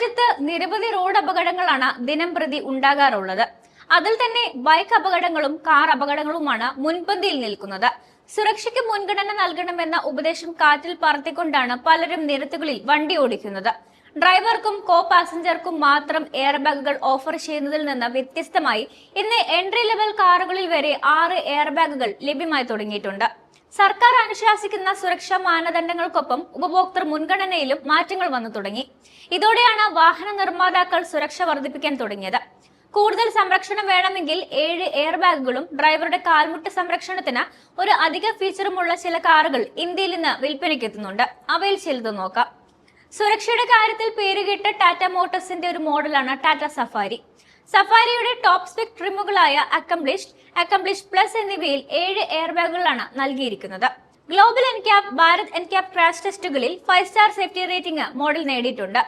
രാജ്യത്ത് നിരവധി റോഡ് അപകടങ്ങളാണ് ദിനം പ്രതി ഉണ്ടാകാറുള്ളത്. അതിൽ തന്നെ ബൈക്ക് അപകടങ്ങളും കാർ അപകടങ്ങളുമാണ് മുൻപന്തിയിൽ നിൽക്കുന്നത്. സുരക്ഷയ്ക്ക് മുൻഗണന നൽകണമെന്ന ഉപദേശം കാറ്റിൽ പറത്തിക്കൊണ്ടാണ് പലരും നിരത്തുകളിൽ വണ്ടി ഓടിക്കുന്നത്. ഡ്രൈവർക്കും കോ പാസഞ്ചർക്കും മാത്രം എയർ ബാഗുകൾ ഓഫർ ചെയ്യുന്നതിൽ നിന്ന് വ്യത്യസ്തമായി ഇന്ന് എൻട്രി ലെവൽ കാറുകളിൽ വരെ ആറ് എയർ ബാഗുകൾ ലഭ്യമായി തുടങ്ങിയിട്ടുണ്ട്. സർക്കാർ അനുശാസിക്കുന്ന സുരക്ഷാ മാനദണ്ഡങ്ങൾക്കൊപ്പം ഉപഭോക്തൃ മുൻഗണനയിലും മാറ്റങ്ങൾ വന്നു തുടങ്ങി. ഇതോടെയാണ് വാഹന നിർമ്മാതാക്കൾ സുരക്ഷ വർദ്ധിപ്പിക്കാൻ തുടങ്ങിയത്. കൂടുതൽ സംരക്ഷണം വേണമെങ്കിൽ ഏഴ് എയർ ബാഗുകളും ഡ്രൈവറുടെ കാൽമുട്ട് സംരക്ഷണത്തിന് ഒരു അധിക ഫീച്ചറുമുള്ള ചില കാറുകൾ ഇന്ത്യയിൽ നിന്ന് വിൽപ്പനയ്ക്ക് എത്തുന്നുണ്ട്. അവയിൽ ചിലത് നോക്കാം. സുരക്ഷയുടെ കാര്യത്തിൽ പേരുകേട്ട ടാറ്റ മോട്ടോഴ്സിന്റെ ഒരു മോഡലാണ് ടാറ്റ സഫാരി. സഫാരിയുടെ ടോപ്പ് സ്പെക് ട്രിമുകളായ അക്കംപ്ലിഷ്ഡ് അക്കംപ്ലിഷ് പ്ലസ് എന്നിവയിൽ ഏഴ് എയർ ബാഗുകളാണ് നൽകിയിരിക്കുന്നത്. Global NCAP Bharat NCAP crash ടെസ്റ്റുകളിൽ five star safety rating model നേടിയിട്ടുണ്ട്.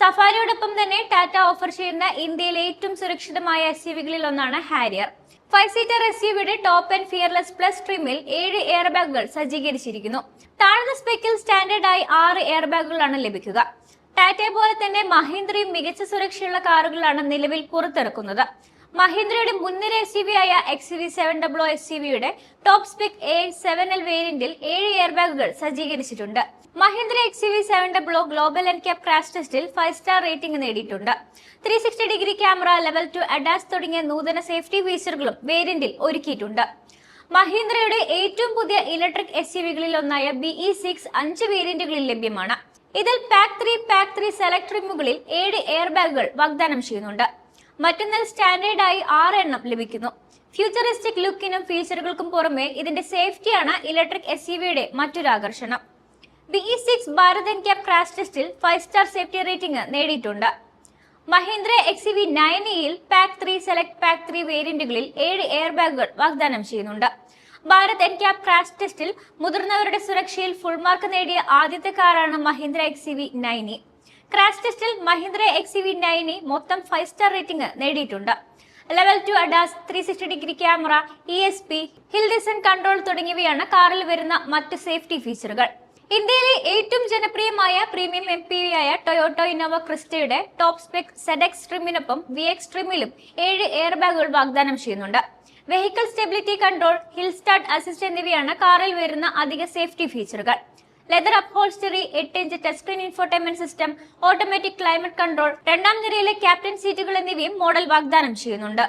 സഫാരിയോടൊപ്പം തന്നെ ടാറ്റ ഓഫർ ചെയ്യുന്ന ഇന്ത്യയിലെ ഏറ്റവും സുരക്ഷിതമായ എസ് യുവികളിൽ ഒന്നാണ് ഹാരിയർ. ഫൈവ് സീറ്റർ എസ് യുവിയുടെ ടോപ്പ് ആൻഡ് ഫിയർലെസ് പ്ലസ് ട്രിമിൽ ഏഴ് എയർ ബാഗുകൾ സജ്ജീകരിച്ചിരിക്കുന്നു. താഴ്ന്ന സ്പെക്കിൽ സ്റ്റാൻഡേർഡായി ആറ് എയർ ബാഗുകളാണ് ലഭിക്കുക. ടാറ്റയെ പോലെ തന്നെ മഹീന്ദ്രയും മികച്ച സുരക്ഷയുള്ള കാറുകളാണ് നിലവിൽ പുറത്തിറക്കുന്നത്. മഹീന്ദ്രയുടെ മുൻനിര എസ് യു വി ആയ X V seven W S U വിയുടെ top spec A seven L വേരിയന്റിൽ ഏഴ് എയർ ബാഗുകൾ സജ്ജീകരിച്ചിട്ടുണ്ട്. Mahindra X V seven W Global NCAP crash ടെസ്റ്റിൽ ഫൈവ് സ്റ്റാർ റേറ്റിംഗ് നേടിയിട്ടുണ്ട്. Three sixty degree camera level two ADAS തുടങ്ങിയ നൂതന safety ഫീച്ചറുകളും വേരിയന്റിൽ ഒരുക്കിയിട്ടുണ്ട്. മഹീന്ദ്രയുടെ ഏറ്റവും പുതിയ ഇലക്ട്രിക് എസ് യു വികളിൽ ഒന്നായ ബിഇ സിക്സ് അഞ്ച് വേരിയന്റുകളിൽ ലഭ്യമാണ്. ഇതിൽ pack three pack three select റിമുകളിൽ ഏഴ് എയർ ബാഗുകൾ വാഗ്ദാനം ചെയ്യുന്നുണ്ട്. മറ്റൊന്നിൽ സ്റ്റാൻഡേർഡായി ആറ് എണ്ണം ലഭിക്കുന്നു. ഫ്യൂച്ചറിസ്റ്റിക് ലുക്കിനും ഫീച്ചറുകൾക്കും പുറമെ ഇതിന്റെ സേഫ്റ്റിയാണ് ഇലക്ട്രിക് എസ് ഇ വിയുടെ മറ്റൊരു ആകർഷണം. BE six Bharat NCAP crash ടെസ്റ്റിൽ ഫൈവ് സ്റ്റാർ സേഫ്റ്റി റേറ്റിംഗ് നേടിയിട്ടുണ്ട്. മഹീന്ദ്ര എക്സ് വി നയൻ ഇയിൽ pack three select pack three വേരിയന്റുകളിൽ ഏഴ് എയർ ബാഗുകൾ വാഗ്ദാനം ചെയ്യുന്നുണ്ട്. ഭാരത് എൻ ക്യാപ് ക്രാഷ് ടെസ്റ്റിൽ മുതിർന്നവരുടെ സുരക്ഷയിൽ ഫുൾ മാർക്ക് നേടിയ ആദ്യത്തെ കാറാണ് Mahindra X V nine e. Crash ടെസ്റ്റിൽ മഹീന്ദ്ര എക്സ് വി നയനി മൊത്തം ഫൈവ് സ്റ്റാർ റേറ്റിംഗ് നേടിയിട്ടുണ്ട്. Level two ADAS three sixty degree camera E S P hill descent control തുടങ്ങിയവയാണ് കാറിൽ വരുന്ന മറ്റ് സേഫ്റ്റി ഫീച്ചറുകൾ ഇന്ത്യയിലെ ഏറ്റവും ജനപ്രിയമായ പ്രീമിയം എം പി ആയ ടൊയോട്ടോ ഇന്നോവ ക്രിസ്റ്റയുടെ ടോപ്പ് സ്പെക് സെഡ് എക്സ്ട്രീമിനൊപ്പം വി എക്സ്ട്രീമിലും ഏഴ് എയർ ബാഗുകൾ വാഗ്ദാനം ചെയ്യുന്നുണ്ട്. Vehicle stability control hill start assist എന്നിവയാണ് കാറിൽ വരുന്ന അധിക സേഫ്റ്റി ഫീച്ചറുകൾ ലെതർ അപ്ഹോൾസ്റ്ററി എട്ട് inch touch screen infotainment system automatic climate control രണ്ടാം നിരയിലെ ക്യാപ്റ്റൻ സീറ്റുകൾ എന്നിവയും മോഡൽ വാഗ്ദാനം ചെയ്യുന്നുണ്ട്.